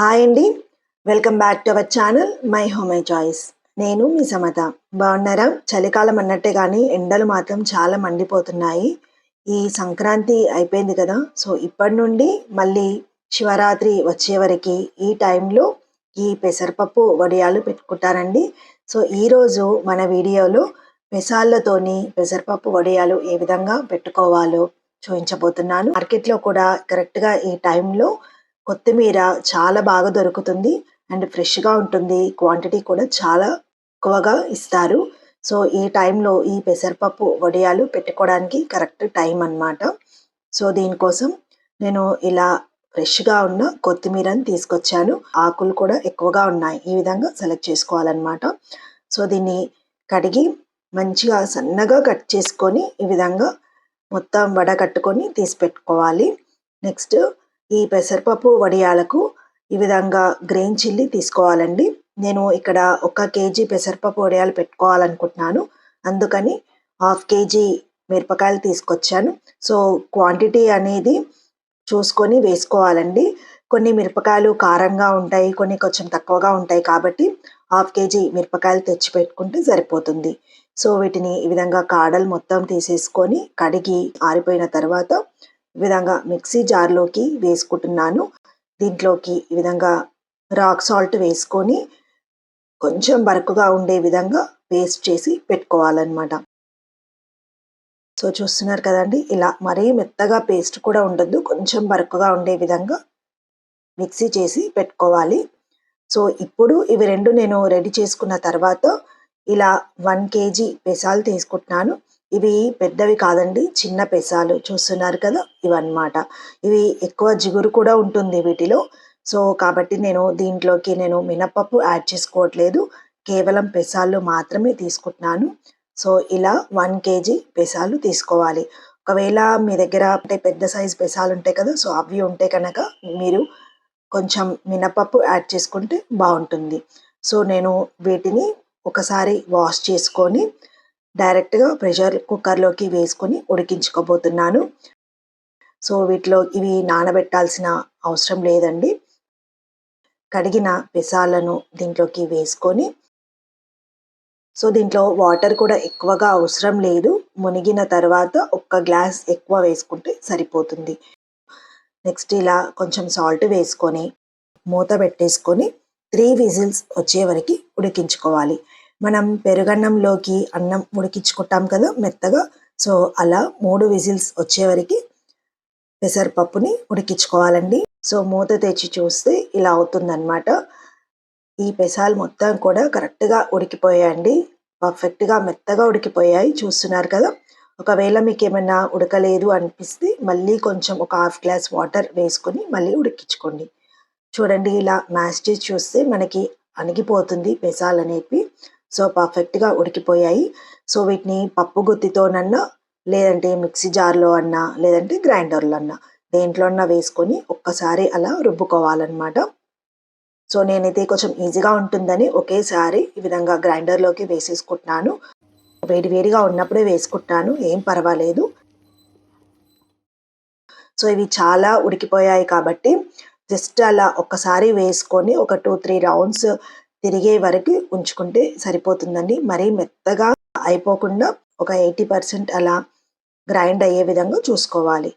Hi అండి welcome back to our channel my home my choice నేను మీ సమత. బాగున్నారా? చలికాలం అన్నట్టే కానీ ఎండలు మాత్రం చాలా మండిపోతున్నాయి. ఈ సంక్రాంతి అయిపోయింది కదా. సో ఇప్పటి నుండి మళ్ళీ శివరాత్రి వచ్చే వరకు ఈ టైంలో ఈ పెసరపప్పు వడియాలు పెట్టుకుంటారండి. సో ఈరోజు మన వీడియోలో పెసాళ్ళతోని పెసరపప్పు వడియాలు ఏ విధంగా పెట్టుకోవాలో చూపించబోతున్నాను మార్కెట్లో కూడా కరెక్ట్గా ఈ టైంలో కొత్తిమీర చాలా బాగా దొరుకుతుంది. అండ్ ఫ్రెష్గా ఉంటుంది. క్వాంటిటీ కూడా చాలా ఎక్కువగా ఇస్తారు. సో ఈ టైంలో ఈ పెసరపప్పు వడియాలు పెట్టుకోవడానికి కరెక్ట్ టైం అన్నమాట. సో దీనికోసం నేను ఇలా ఫ్రెష్గా ఉన్న కొత్తిమీరని తీసుకొచ్చాను. ఆకులు కూడా ఎక్కువగా ఉన్నాయి. ఈ విధంగా సెలెక్ట్ చేసుకోవాలన్నమాట. సో దీన్ని కడిగి మంచిగా సన్నగా కట్ చేసుకొని ఈ విధంగా మొత్తం వడ కట్టుకొని తీసి పెట్టుకోవాలి. నెక్స్ట్ ఈ పెసరపప్పు వడియాలకు ఈ విధంగా గ్రీన్ చిల్లీ తీసుకోవాలండి. నేను ఇక్కడ ఒక కేజీ పెసరపప్పు వడియాలు పెట్టుకోవాలనుకుంటున్నాను. అందుకని హాఫ్ కేజీ మిరపకాయలు తీసుకొచ్చాను. సో క్వాంటిటీ అనేది చూసుకొని వేసుకోవాలండి. కొన్ని మిరపకాయలు కారంగా ఉంటాయి కొన్ని కొంచెం తక్కువగా ఉంటాయి కాబట్టి హాఫ్ కేజీ మిరపకాయలు తెచ్చి పెట్టుకుంటే సరిపోతుంది. సో వీటిని ఈ విధంగా కాడలు మొత్తం తీసేసుకొని కడిగి ఆరిపోయిన తర్వాత విధంగా మిక్సీ జార్లోకి వేసుకుంటున్నాను. దీంట్లోకి ఈ విధంగా రాక్ సాల్ట్ వేసుకొని కొంచెం బరకుగా ఉండే విధంగా పేస్ట్ చేసి పెట్టుకోవాలన్నమాట. సో చూస్తున్నారు కదండి ఇలా మరీ మెత్తగా పేస్ట్ కూడా ఉండొద్దు. కొంచెం బరకుగా ఉండే విధంగా మిక్సీ చేసి పెట్టుకోవాలి. సో ఇప్పుడు ఇవి రెండు నేను రెడీ చేసుకున్న తర్వాత ఇలా వన్ కేజీ పెసాలు తీసుకుంటున్నాను. ఇవి పెద్దవి కాదండి చిన్న పెసాలు చూస్తున్నారు కదా ఇవన్నమాట. ఇవి ఎక్కువ జిగురు కూడా ఉంటుంది వీటిలో. సో కాబట్టి నేను దీంట్లోకి నేను మినపప్పు యాడ్ చేసుకోవట్లేదు. కేవలం పెసాలు మాత్రమే తీసుకుంటున్నాను. సో ఇలా వన్ కేజీ పెసాలు తీసుకోవాలి. ఒకవేళ మీ దగ్గర అంటే పెద్ద సైజ్ పెసాలు ఉంటాయి కదా సో అవి ఉంటే కనుక మీరు కొంచెం మినపప్పు యాడ్ చేసుకుంటే బాగుంటుంది. సో నేను వీటిని ఒకసారి వాష్ చేసుకొని డైరెక్ట్గా ప్రెషర్ కుక్కర్లోకి వేసుకొని ఉడికించుకోబోతున్నాను. సో వీటిలో ఇవి నానబెట్టాల్సిన అవసరం లేదండి. కడిగిన పెసాలను దీంట్లోకి వేసుకొని సో దీంట్లో వాటర్ కూడా ఎక్కువగా అవసరం లేదు. మునిగిన తర్వాత ఒక్క గ్లాస్ ఎక్కువ వేసుకుంటే సరిపోతుంది. నెక్స్ట్ ఇలా కొంచెం సాల్ట్ వేసుకొని మూత పెట్టేసుకొని త్రీ విజిల్స్ వచ్చే వరకు ఉడికించుకోవాలి. మనం పెరుగన్నంలోకి అన్నం ఉడికించుకుంటాం కదా మెత్తగా. సో అలా మూడు విజిల్స్ వచ్చే వరకు పెసరపప్పుని ఉడికించుకోవాలండి. సో మూత తెచ్చి చూస్తే ఇలా అవుతుందన్నమాట. ఈ పెసాలు మొత్తం కూడా కరెక్ట్గా ఉడికిపోయాయండి. పర్ఫెక్ట్గా మెత్తగా ఉడికిపోయాయి. చూస్తున్నారు కదా. ఒకవేళ మీకు ఏమైనా ఉడకలేదు అనిపిస్తే మళ్ళీ కొంచెం ఒక హాఫ్ గ్లాస్ వాటర్ వేసుకొని మళ్ళీ ఉడికించుకోండి. చూడండి ఇలా మ్యాష్ చేసి చూస్తే మనకి అణిగిపోతుంది పెసాలు అనేవి సో పర్ఫెక్ట్గా ఉడికిపోయాయి. సో వీటిని పప్పు గుత్తితోనన్నా లేదంటే మిక్సీ జార్లో అన్నా లేదంటే గ్రైండర్లో అన్నా దేంట్లో అన్నా వేసుకొని ఒక్కసారి అలా రుబ్బుకోవాలన్నమాట. సో నేనైతే కొంచెం ఈజీగా ఉంటుందని ఒకేసారి ఈ విధంగా గ్రైండర్లోకి వేసేసుకుంటున్నాను. వేడి వేడిగా ఉన్నప్పుడే వేసుకుంటున్నాను ఏం పర్వాలేదు. సో ఇవి చాలా ఉడికిపోయాయి కాబట్టి జస్ట్ అలా ఒక్కసారి వేసుకొని ఒక టూ త్రీ రౌండ్స్ తిరిగే వరకు ఉంచుకుంటే సరిపోతుందండి. మరీ మెత్తగా అయిపోకుండా ఒక ఎయిటీ పర్సెంట్ అలా గ్రైండ్ అయ్యే విధంగా చూసుకోవాలి.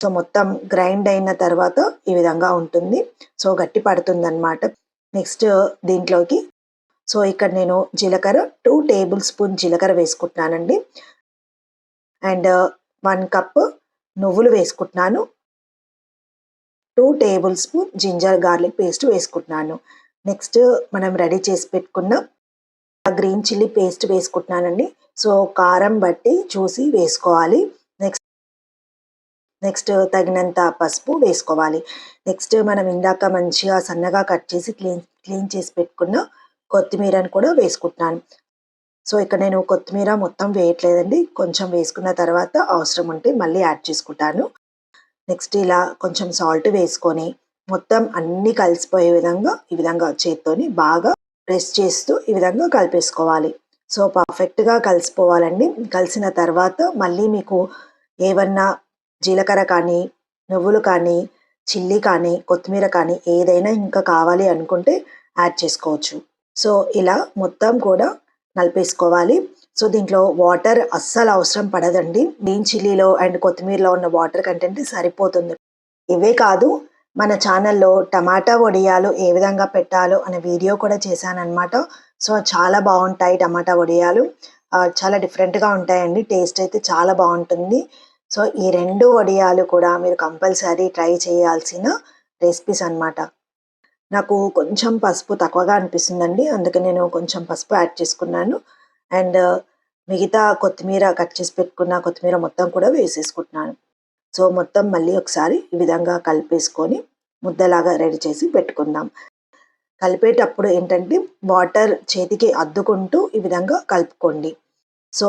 సో మొత్తం గ్రైండ్ అయిన తర్వాత ఈ విధంగా ఉంటుంది. సో గట్టి పడుతుంది అనమాట నెక్స్ట్ దీంట్లోకి సో ఇక్కడ నేను జీలకర్ర టూ టేబుల్ స్పూన్ జీలకర్ర వేసుకుంటున్నానండి. అండ్ వన్ కప్ నువ్వులు వేసుకుంటున్నాను. Two tablespoon ginger garlic paste వేసుకుంటున్నాను. నెక్స్ట్ మనం రెడీ చేసి పెట్టుకున్న గ్రీన్ చిల్లీ పేస్ట్ వేసుకుంటున్నానండి. సో కారం బట్టి చూసి వేసుకోవాలి. నెక్స్ట్ నెక్స్ట్ తగినంత పసుపు వేసుకోవాలి. నెక్స్ట్ మనం ఇందాక మంచిగా సన్నగా కట్ చేసి క్లీన్ క్లీన్ చేసి పెట్టుకున్న కొత్తిమీరను కూడా వేసుకుంటున్నాను. సో ఇక్కడ నేను కొత్తిమీర మొత్తం వేయట్లేదండి. కొంచెం వేసుకున్న తర్వాత అవసరం ఉంటే మళ్ళీ యాడ్ చేసుకుంటాను. నెక్స్ట్ ఇలా కొంచెం సాల్ట్ వేసుకొని మొత్తం అన్ని కలిసిపోయే విధంగా ఈ విధంగా చేత్తోని బాగా ప్రెస్ చేస్తూ ఈ విధంగా కలిపేసుకోవాలి. సో పర్ఫెక్ట్గా కలిసిపోవాలండి. కలిసిన తర్వాత మళ్ళీ మీకు ఏమన్నా జీలకర్ర కానీ నువ్వులు కానీ చిల్లీ కానీ కొత్తిమీర కానీ ఏదైనా ఇంకా కావాలి అనుకుంటే యాడ్ చేసుకోవచ్చు. సో ఇలా మొత్తం కూడా నలిపేసుకోవాలి. సో దీంట్లో వాటర్ అస్సలు అవసరం పడదండి. గ్రీన్ చిల్లీలో అండ్ కొత్తిమీరలో ఉన్న వాటర్ కంటెంట్ సరిపోతుంది. ఇవే కాదు మన ఛానల్లో టమాటా వడియాలు ఏ విధంగా పెట్టాలో అనే వీడియో కూడా చేశానమాట సో చాలా బాగుంటాయి టమాటా వడియాలు. చాలా డిఫరెంట్గా ఉంటాయండి. టేస్ట్ అయితే చాలా బాగుంటుంది. సో ఈ రెండు వడియాలు కూడా మీరు కంపల్సరీ ట్రై చేయాల్సిన రెసిపీస్ అన్నమాట. నాకు కొంచెం పసుపు తక్కువగా అనిపిస్తుందండి. అందుకే నేను కొంచెం పసుపు యాడ్ చేసుకున్నాను. అండ్ మిగతా కొత్తిమీర కట్ చేసి పెట్టుకున్న కొత్తిమీర మొత్తం కూడా వేసేసుకుంటున్నాను. సో మొత్తం మళ్ళీ ఒకసారి ఈ విధంగా కలిపేసుకొని ముద్దలాగా రెడీ చేసి పెట్టుకుందాం. కలిపేటప్పుడు ఏంటంటే వాటర్ చేతికి అద్దుకుంటూ ఈ విధంగా కలుపుకోండి. సో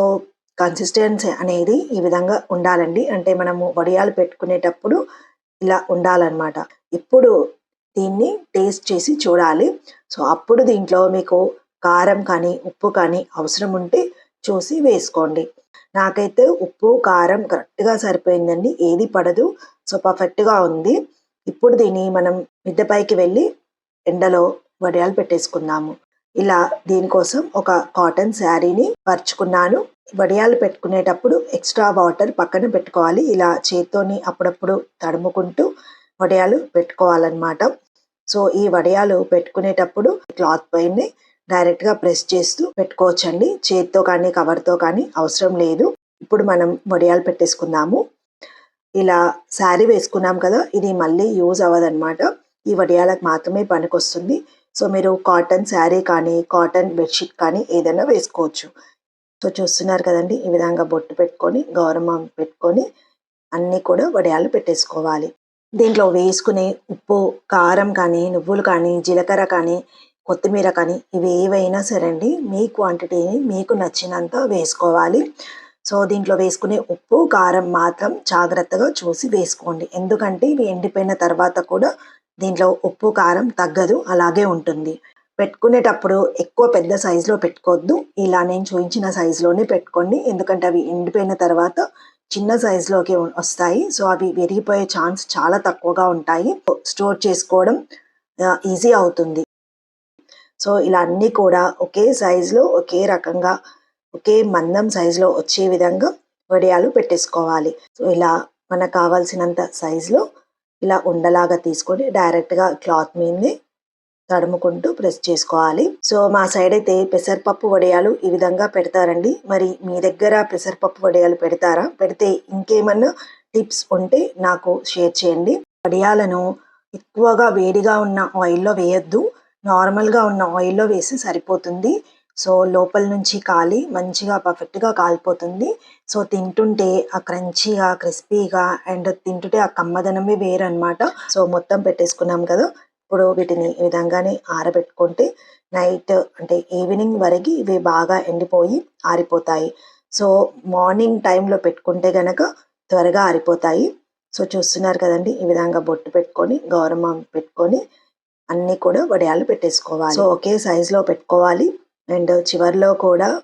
కన్సిస్టెన్సీ అనేది ఈ విధంగా ఉండాలండి. అంటే మనము వడియాలు పెట్టుకునేటప్పుడు ఇలా ఉండాలన్నమాట. ఇప్పుడు దీన్ని టేస్ట్ చేసి చూడాలి. సో అప్పుడు దీంట్లో మీకు కారం కానీ ఉప్పు కానీ అవసరం ఉంటే చూసి వేసుకోండి. నాకైతే ఉప్పు కారం కరెక్ట్గా సరిపోయిందండి. ఏది పడదు. సో పర్ఫెక్ట్గా ఉంది. ఇప్పుడు దీన్ని మనం మిద్దెపైకి వెళ్ళి ఎండలో వడియాలు పెట్టేసుకుందాము. ఇలా దీనికోసం ఒక కాటన్ శారీని పరుచుకున్నాను. వడియాలు పెట్టుకునేటప్పుడు ఎక్స్ట్రా వాటర్ పక్కన పెట్టుకోవాలి. ఇలా చేత్తోని అప్పుడప్పుడు తడుముకుంటూ వడియాలు పెట్టుకోవాలన్నమాట. సో ఈ వడియాలు పెట్టుకునేటప్పుడు క్లాత్ పైన డైరెక్ట్గా ప్రెస్ చేస్తూ పెట్టుకోవచ్చండి. చేతితో కానీ కవర్తో కానీ అవసరం లేదు. ఇప్పుడు మనం వడియాలు పెట్టేసుకుందాము. ఇలా శారీ వేసుకున్నాం కదా ఇది మళ్ళీ యూజ్ అవ్వదన్నమాట. ఈ వడియాలకు మాత్రమే పనికొస్తుంది. సో మీరు కాటన్ శారీ కానీ కాటన్ బెడ్షీట్ కానీ ఏదైనా వేసుకోవచ్చు. సో చూస్తున్నారు కదండి ఈ విధంగా బొట్టు పెట్టుకొని గౌరవం పెట్టుకొని అన్నీ కూడా వడియాలు పెట్టేసుకోవాలి. దీంట్లో వేసుకునే ఉప్పు కారం కానీ నువ్వులు కానీ జీలకర్ర కానీ కొత్తిమీర కానీ ఇవి ఏవైనా సరే అండి మీ క్వాంటిటీని మీకు నచ్చినంత వేసుకోవాలి. సో దీంట్లో వేసుకునే ఉప్పు కారం మాత్రం జాగ్రత్తగా చూసి వేసుకోండి. ఎందుకంటే ఇవి ఎండిపోయిన తర్వాత కూడా దీంట్లో ఉప్పు కారం తగ్గదు. అలాగే ఉంటుంది. పెట్టుకునేటప్పుడు ఎక్కువ పెద్ద సైజులో పెట్టుకోవద్దు. ఇలా నేను చూపించిన సైజులోనే పెట్టుకోండి. ఎందుకంటే అవి ఎండిపోయిన తర్వాత చిన్న సైజులోకి వస్తాయి. సో అవి విరిగిపోయే ఛాన్స్ చాలా తక్కువగా ఉంటాయి. స్టోర్ చేసుకోవడం ఈజీ అవుతుంది. సో ఇలా అన్నీ కూడా ఒకే సైజులో ఒకే రకంగా ఒకే మందం సైజులో వచ్చే విధంగా వడియాలు పెట్టేసుకోవాలి. సో ఇలా మనకు కావాల్సినంత సైజులో ఇలా ఉండలాగా తీసుకొని డైరెక్ట్గా క్లాత్ మీదనే తడుముకుంటూ ప్రెస్ చేసుకోవాలి. సో మా సైడ్ అయితే పెసరపప్పు వడియాలు ఈ విధంగా పెడతారండి. మరి మీ దగ్గర పెసరపప్పు వడియాలు పెడతారా? పెడితే ఇంకేమన్నా టిప్స్ ఉంటే నాకు షేర్ చేయండి. వడియాలను ఎక్కువగా వేడిగా ఉన్న ఆయిల్లో వేయద్దు. నార్మల్గా ఉన్న ఆయిల్లో వేసి సరిపోతుంది. సో లోపల నుంచి కాలి మంచిగా పర్ఫెక్ట్గా కాలిపోతుంది. సో తింటుంటే ఆ క్రంచీగా క్రిస్పీగా అండ్ తింటుంటే ఆ కమ్మదనమే వేరనమాట సో మొత్తం పెట్టేసుకున్నాం కదా ఇప్పుడు వీటిని ఈ విధంగానే ఆరబెట్టుకుంటే నైట్ అంటే ఈవినింగ్ వరకు ఇవి బాగా ఎండిపోయి ఆరిపోతాయి. సో మార్నింగ్ టైంలో పెట్టుకుంటే గనక త్వరగా ఆరిపోతాయి. సో చూస్తున్నారు కదండి ఈ విధంగా బొట్టు పెట్టుకొని గౌరవం పెట్టుకొని అన్నీ కూడా వడియాలు పెట్టేసుకోవాలి. సో ఒకే సైజులో పెట్టుకోవాలి. అండ్ చివర్లో కూడా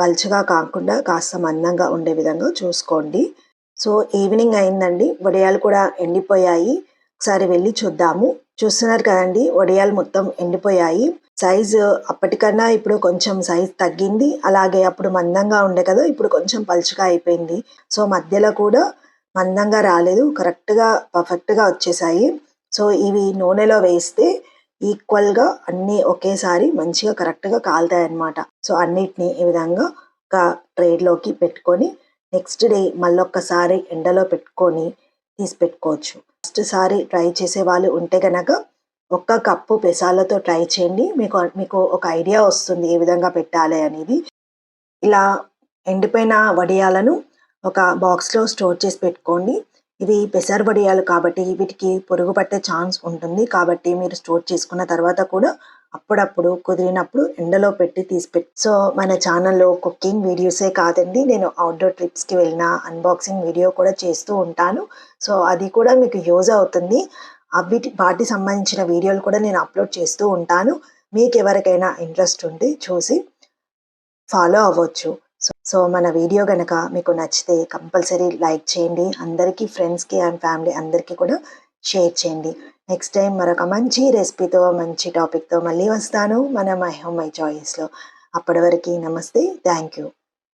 పలుచగా కాకుండా కాస్త మందంగా ఉండే విధంగా చూసుకోండి. సో ఈవినింగ్ అయిందండి. వడియాలు కూడా ఎండిపోయాయి. ఒకసారి వెళ్ళి చూద్దాము. చూస్తున్నారు కదండి వడియాలు మొత్తం ఎండిపోయాయి. సైజు అప్పటికన్నా ఇప్పుడు కొంచెం సైజ్ తగ్గింది. అలాగే అప్పుడు మందంగా ఉండే కదా ఇప్పుడు కొంచెం పలుచగా అయిపోయింది. సో మధ్యలో కూడా మందంగా రాలేదు. కరెక్ట్గా పర్ఫెక్ట్గా వచ్చేసాయి. సో ఇవి నూనెలో వేస్తే ఈక్వల్గా అన్నీ ఒకేసారి మంచిగా కరెక్ట్గా కాలుతాయి అన్నమాట సో అన్నిటిని ఈ విధంగా ఒక ట్రేడ్లోకి పెట్టుకొని నెక్స్ట్ డే మళ్ళొక్కసారి ఎండలో పెట్టుకొని తీసి పెట్టుకోవచ్చు. ఫస్ట్ సారి ట్రై చేసే వాళ్ళు ఉంటే కనుక ఒక్క కప్పు పెసాలతో ట్రై చేయండి. మీకు మీకు ఒక ఐడియా వస్తుంది ఏ విధంగా పెట్టాలి అనేది. ఇలా ఎండిపోయిన వడియాలను ఒక బాక్స్లో స్టోర్ చేసి పెట్టుకోండి. ఇవి పెసరబడియాలు కాబట్టి వీటికి పొరుగు పట్టే ఛాన్స్ ఉంటుంది. కాబట్టి మీరు స్టోర్ చేసుకున్న తర్వాత కూడా అప్పుడప్పుడు కుదిరినప్పుడు ఎండలో పెట్టి తీసి పెట్టి సో మన ఛానల్లో కుకింగ్ వీడియోసే కాదండి. నేను అవుట్డోర్ ట్రిప్స్కి వెళ్ళిన అన్బాక్సింగ్ వీడియో కూడా చేస్తూ ఉంటాను. సో అది కూడా మీకు యూజ్ అవుతుంది. అవి వాటి సంబంధించిన వీడియోలు కూడా నేను అప్లోడ్ చేస్తూ ఉంటాను. మీకు ఎవరికైనా ఇంట్రెస్ట్ ఉంటే చూసి ఫాలో అవ్వచ్చు. సో మన వీడియో కనుక మీకు నచ్చితే కంపల్సరీ లైక్ చేయండి. అందరికీ ఫ్రెండ్స్కి అండ్ ఫ్యామిలీ అందరికీ కూడా షేర్ చేయండి. నెక్స్ట్ టైం మరొక మంచి రెసిపీతో మంచి టాపిక్తో మళ్ళీ వస్తాను. మన మై హోమ్ మై చాయిస్లో అప్పటి వరకు నమస్తే. Thank you.